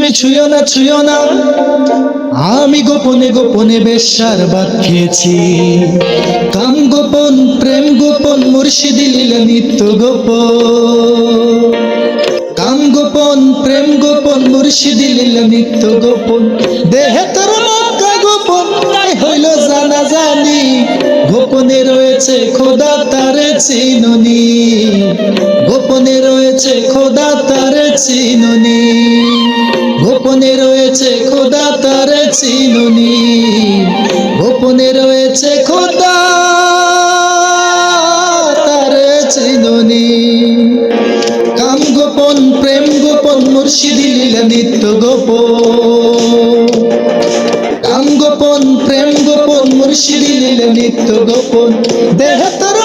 তুমি ছুঁয়ো না ছুঁয়ো না। আমি গোপনে গোপনে বেশ্যার বাদ খেয়েছি। কাম গোপন, প্রেম গোপন, মুর্শিদি লীলা নিত্য গোপন। কাম গোপন, প্রেম গোপন, মুর্শিদি লীলা নিত্য গোপন। দেহে তোর গোপন তাই হইল জানা জানি গোপনে রয়েছে খোদা তারে চিননি। গোপনে রয়েছে খোদা তারে চিননি। চিননি গোপনে রয়েছে খোদা তারে চিননি কাম গোপন, প্রেম গোপন, মুর্শিদি লীলা নিত্য গোপন। কাম গোপন, প্রেম গোপন, মুর্শিদি লীলা নিত্য গোপন। দেহ তোর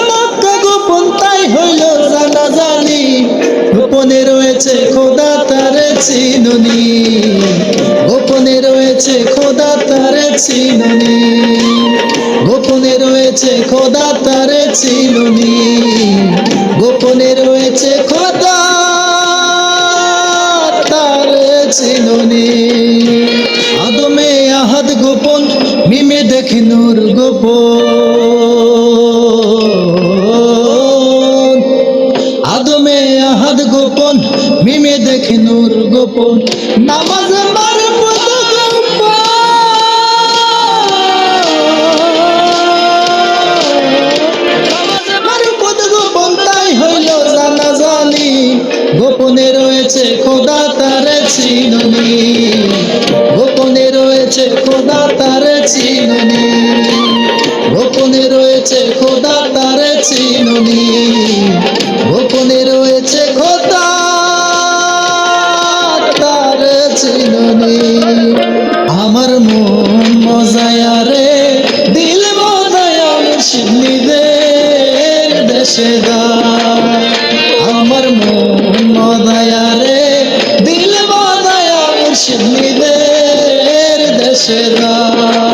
গোপন, তাই হইল জানা জানি। গোপনে রয়েছে খোদা তারে চিননি গোপনে চিননি গোপনে রয়েছে খোদা, তারে চিননি গোপনে রয়েছে খোদা, তারে চিননি আদমে আহাদ গোপন, মিমে দেখি নূর গোপন। আদমে আহাদ গোপন, মিমে দেখি নূর গোপন। নামাজ গোপনে রয়েছে খোদা তারে চিননি। গোপনে রয়েছে খোদা তারে চিননি। গোপনে রয়েছে খোদা তারে চিননি। আমার মন মজায়া রে, দিল মজায়া মুর্শিদের দেশে দা আমার será.